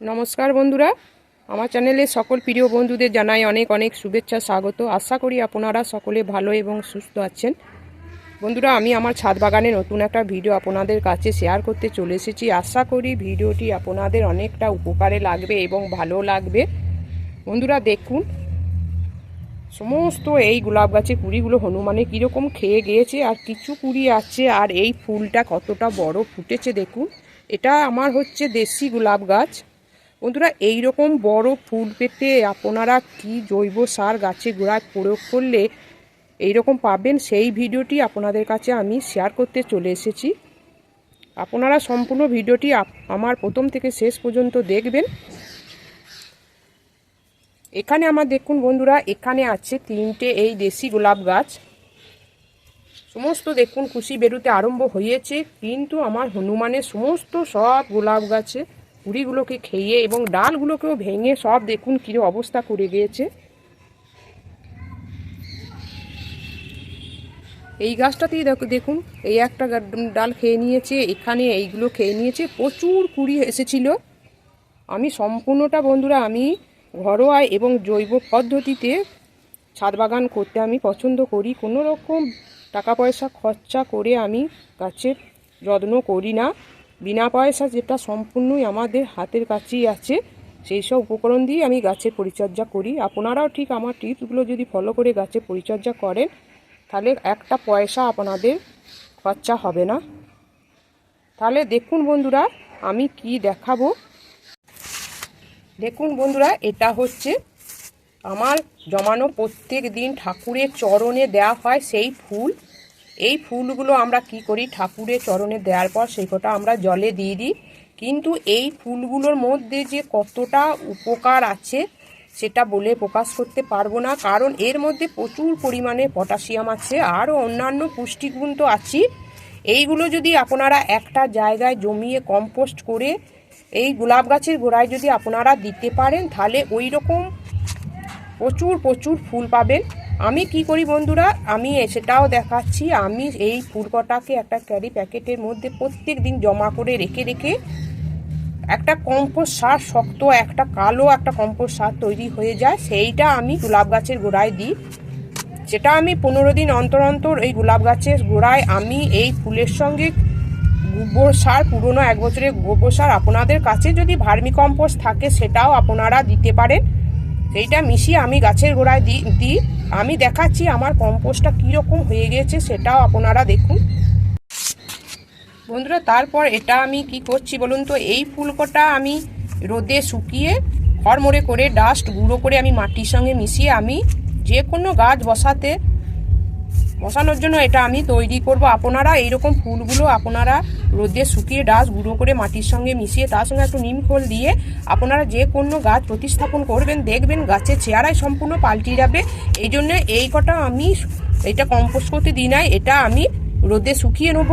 নমস্কার বন্ধুরা। আমার চ্যানেলে সকল প্রিয় বন্ধুদের জানাই অনেক অনেক শুভেচ্ছা, স্বাগত। আশা করি আপনারা সকলে ভালো এবং সুস্থ আছেন। বন্ধুরা, আমি আমার ছাদ বাগানে নতুন একটা ভিডিও আপনাদের কাছে শেয়ার করতে চলে এসেছি। আশা করি ভিডিওটি আপনাদের অনেকটা উপকারে লাগবে এবং ভালো লাগবে। বন্ধুরা, দেখুন, সমস্ত এই গোলাপ গাছের কুড়িগুলো হনুমানে কীরকম খেয়ে গিয়েছে আর কিছু কুড়ি আছে আর এই ফুলটা কতটা বড় ফুটেছে, দেখুন। এটা আমার হচ্ছে দেশি গোলাপ গাছ। বন্ধুরা এই রকম বড় ফুল পেতে আপনারা কি জৈব সার গাছে গোড়ায় প্রয়োগ করলে এই রকম পাবেন? সেই ভিডিওটি আপনাদের কাছে আমি শেয়ার করতে চলে এসেছি। আপনারা সম্পূর্ণ ভিডিওটি আমার প্রথম থেকে শেষ পর্যন্ত দেখবেন। এখানে আমার দেখুন বন্ধুরা, এখানে আছে তিনটে এই দেশি গোলাপ গাছ। সমস্ত দেখুন খুশি বেরুতে আরম্ভ হয়েছে, কিন্তু আমার হনুমানের সমস্ত সব গোলাপ গাছে কুড়িগুলোকে খেয়ে এবং ডালগুলোকেও ভেঙে সব দেখুন কী অবস্থা করে গিয়েছে। এই গাছটাতেই দেখো, দেখুন, এই একটা ডাল খেয়ে নিয়েছে, এখানে এইগুলো খেয়ে নিয়েছে, প্রচুর কুড়ি এসেছিল। আমি সম্পূর্ণটা বন্ধুরা আমি ঘরোয়া এবং জৈব পদ্ধতিতে ছাদ বাগান করতে আমি পছন্দ করি। কোনো রকম টাকা পয়সা খরচা করে আমি গাছের যত্ন করি না। বিনা পয়সা যেটা সম্পূর্ণই আমাদের হাতের কাছেই আছে, সেই সব উপকরণ দিয়ে আমি গাছের পরিচর্যা করি। আপনারাও ঠিক আমার টিপসগুলো যদি ফলো করে গাছের পরিচর্যা করেন, তাহলে একটা পয়সা আপনাদের খরচা হবে না। তাহলে দেখুন বন্ধুরা, আমি কি দেখাবো। দেখুন বন্ধুরা, এটা হচ্ছে আমার জমানো প্রত্যেক দিন ঠাকুরের চরণে দেওয়া হয় সেই ফুল। এই ফুলগুলো আমরা কি করি? ঠাকুরের চরণে দেওয়ার পর সেই কটা আমরা জলে দিয়ে দিই। কিন্তু এই ফুলগুলোর মধ্যে যে কতটা উপকার আছে, সেটা বলে প্রকাশ করতে পারব না। কারণ এর মধ্যে প্রচুর পরিমাণে পটাশিয়াম আছে, আরও অন্যান্য পুষ্টিগুণ তো আছে এইগুলো যদি আপনারা একটা জায়গায় জমিয়ে কম্পোস্ট করে এই গোলাপ গাছের গোড়ায় যদি আপনারা দিতে পারেন, তাহলে ওই রকম প্রচুর প্রচুর ফুল পাবেন। আমি কি করি বন্ধুরা? আমি সেটাও দেখাচ্ছি। আমি এই ফুল কটাকে একটা ক্যারি প্যাকেটের মধ্যে প্রত্যেক দিন জমা করে রেখে রেখে একটা কম্পোস্ট সার, শক্ত একটা, কালো একটা কম্পোস্ট সার তৈরি হয়ে যায়। সেইটা আমি গোলাপ গাছের গোড়ায় দিই। সেটা আমি পনেরো দিন অন্তর অন্তর এই গোলাপ গাছের গোড়ায় আমি এই ফুলের সঙ্গে গোবর সার, পুরনো এক বছরের গোবর সার আপনাদের কাছে যদি ভার্মি কম্পোস্ট থাকে, সেটাও আপনারা দিতে পারেন। সেইটা মিশিয়ে আমি গাছের গোড়ায় দিই দিই। আমি দেখাচ্ছি আমার কম্পোস্টটা কীরকম হয়ে গেছে, সেটাও আপনারা দেখুন। বন্ধুরা, তারপর এটা আমি কি করছি বলুন তো? এই ফুলকটা আমি রোদে শুকিয়ে খড়মড়ে করে ডাস্ট গুঁড়ো করে আমি মাটির সঙ্গে মিশিয়ে আমি যে কোনো গাছ বসাতে বসানোর জন্য এটা আমি তৈরি করব। আপনারা এইরকম ফুলগুলো আপনারা রোদে শুকিয়ে ডাস গুঁড়ো করে মাটির সঙ্গে মিশিয়ে তার সঙ্গে একটু নিম খোল দিয়ে আপনারা যে কোনো গাছ প্রতিস্থাপন করবেন, দেখবেন গাছের চেহারাই সম্পূর্ণ পাল্টে যাবে। এই জন্য এই কটা আমি এটা কম্পোস্ট করতে দিই নাই, এটা আমি রোদে শুকিয়ে নেব।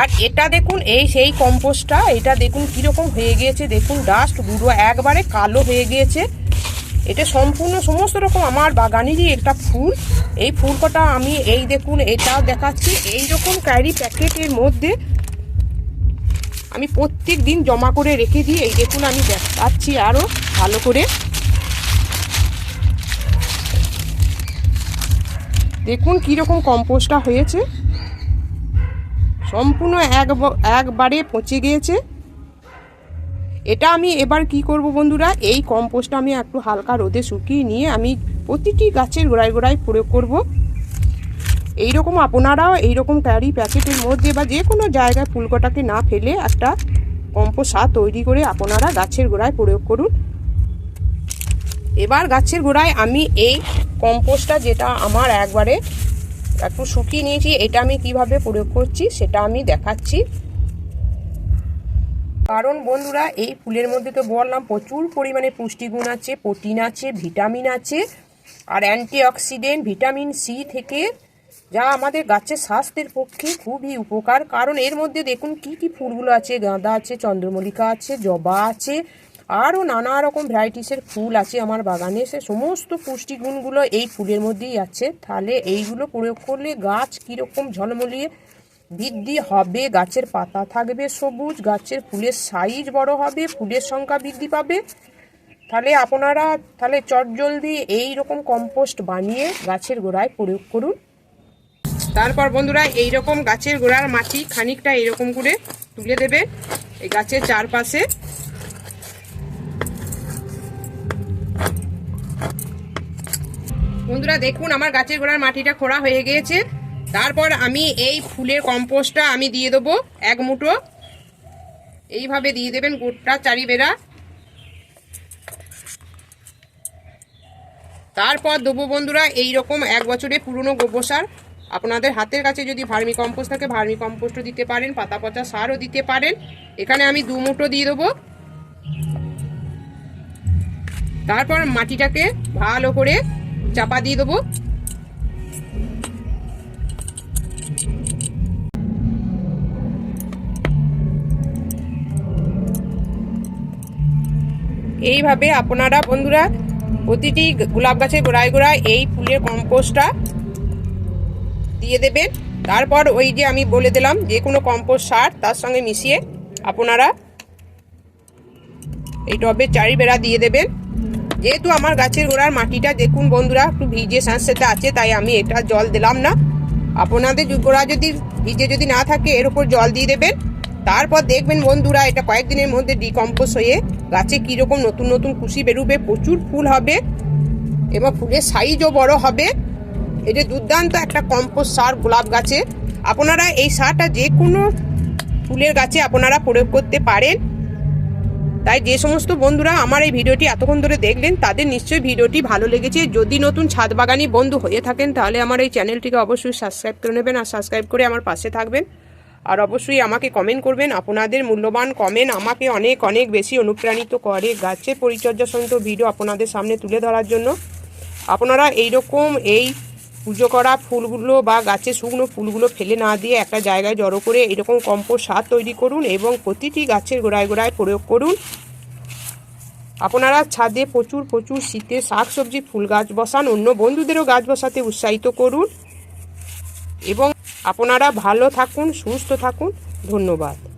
আর এটা দেখুন, এই সেই কম্পোস্টটা এটা দেখুন কীরকম হয়ে গিয়েছে। দেখুন, ডাস্ট গুঁড়ো একবারে কালো হয়ে গিয়েছে। এটা সম্পূর্ণ সমস্ত রকম আমার বাগানেরই একটা ফুল। এই ফুল কটা আমি এই দেখুন, এটাও দেখাচ্ছি। এই রকম ক্যারি প্যাকেটের মধ্যে আমি প্রত্যেক দিন জমা করে রেখে দিই। এই দেখুন, আমি দেখাচ্ছি আরও ভালো করে। দেখুন, কীরকম কম্পোস্টটা হয়েছে। সম্পূর্ণ এক একবারে পচে গিয়েছে। এটা আমি এবার কি করব বন্ধুরা? এই কম্পোস্টটা আমি একটু হালকা রোদে শুকিয়ে নিয়ে আমি প্রতিটি গাছের গোড়ায় গোড়ায় প্রয়োগ করব। এইরকম আপনারাও এইরকম ক্যারি প্যাকেটের মধ্যে বা যে কোনো জায়গায় ফুলকটাকে না ফেলে একটা কম্পোস্ট সার তৈরি করে আপনারা গাছের গোড়ায় প্রয়োগ করুন। এবার গাছের গোড়ায় আমি এই কম্পোস্টটা যেটা আমার একবারে একটু শুকিয়ে নিয়েছি, এটা আমি কীভাবে প্রয়োগ করছি সেটা আমি দেখাচ্ছি। কারণ বন্ধুরা, এই ফুলের মধ্যে তো বললাম প্রচুর পরিমাণে পুষ্টিগুণ আছে, প্রোটিন আছে, ভিটামিন আছে আর অ্যান্টিঅক্সিডেন্ট, ভিটামিন সি থেকে যা আমাদের গাছের স্বাস্থ্যের পক্ষে খুবই উপকার। কারণ এর মধ্যে দেখুন কি কি ফুলগুলো আছে, গাঁদা আছে, চন্দ্রমল্লিকা আছে, জবা আছে, আরও নানা রকম ভ্যারাইটিসের ফুল আছে আমার বাগানে। সে সমস্ত পুষ্টিগুণগুলো এই ফুলের মধ্যেই আছে। তাহলে এইগুলো প্রয়োগ করলে গাছ কীরকম ঝলমলিয়ে বৃদ্ধি হবে, গাছের পাতা থাকবে সবুজ, গাছের ফুলের সাইজ বড় হবে, ফুলের সংখ্যা বৃদ্ধি পাবে। তাহলে আপনারা তাহলে চটজলদি এই রকম কম্পোস্ট বানিয়ে গাছের গোড়ায় প্রয়োগ করুন। তারপর বন্ধুরা এই রকম গাছের গোড়ার মাটি খানিকটা এরকম করে তুলে দেবে এই গাছের চারপাশে। বন্ধুরা দেখুন আমার গাছের গোড়ার মাটিটা খোঁড়া হয়ে গিয়েছে। তারপর আমি এই ফুলের কম্পোস্টটা আমি দিয়ে দেবো এক মুঠো। এইভাবে দিয়ে দেবেন গোটা চারি বেড়া তারপর দেবো বন্ধুরা এই রকম এক বছরে পুরনো গোবর সার। আপনাদের হাতের কাছে যদি ভার্মি কম্পোস্ট থাকে, ভার্মি কম্পোস্টও দিতে পারেন, পাতা পচা সারও দিতে পারেন। এখানে আমি দু মুঠো দিয়ে দেবো। তারপর মাটিটাকে ভালো করে চাপা দিয়ে দেবো। এইভাবে আপনারা বন্ধুরা প্রতিটি গোলাপ গাছের গোড়ায় গোড়ায় এই ফুলের কম্পোস্টটা দিয়ে দেবেন। তারপর ওই যে আমি বলে দিলাম যে কোনো কম্পোস্ট সার তার সঙ্গে মিশিয়ে আপনারা এই টবের চারি বেড়া দিয়ে দেবেন। যেহেতু আমার গাছের গোড়ার মাটিটা দেখুন বন্ধুরা, একটু ভিজে সাথে আছে, তাই আমি এটা জল দিলাম না। আপনাদের গোড়া যদি ভিজে যদি না থাকে, এর উপর জল দিয়ে দেবেন। তারপর দেখবেন বন্ধুরা, এটা কয়েকদিনের মধ্যে ডিকম্পোজ হয়ে গাছে কীরকম নতুন নতুন কুশি বেরোবে, প্রচুর ফুল হবে এবং ফুলের সাইজও বড় হবে। এটা দুর্দান্ত একটা কম্পোস্ট সার গোলাপ গাছে। আপনারা এই সারটা যে কোনো ফুলের গাছে আপনারা প্রয়োগ করতে পারেন। তাই যে সমস্ত বন্ধুরা আমার এই ভিডিওটি এতক্ষণ ধরে দেখলেন, তাদের নিশ্চয়ই ভিডিওটি ভালো লেগেছে। যদি নতুন ছাদ বাগানি বন্ধু হয়ে থাকেন, তাহলে আমার এই চ্যানেলটিকে অবশ্যই সাবস্ক্রাইব করে নেবেন আর সাবস্ক্রাইব করে আমার পাশে থাকবেন। আর অবশ্যই আমাকে কমেন্ট করবেন, আপনাদের মূল্যবান কমেন্ট আমাকে অনেক অনেক বেশি অনুপ্রাণিত করে গাছের পরিচর্যা সংক্রান্ত ভিডিও আপনাদের সামনে তুলে ধরার জন্য। আপনারা এইরকম এই পুজো করা ফুলগুলো বা গাছের শুকনো ফুলগুলো ফেলে না দিয়ে একটা জায়গায় জড়ো করে এরকম কম্পোস্ট সার তৈরি করুন এবং প্রতিটি গাছের গোড়ায় গোড়ায় প্রয়োগ করুন। আপনারা ছাদে প্রচুর প্রচুর শীতে শাক সবজি ফুল গাছ বসান, অন্য বন্ধুদেরও গাছ বসাতে উৎসাহিত করুন। এবং আপনারা ভালো থাকুন, সুস্থ থাকুন। ধন্যবাদ।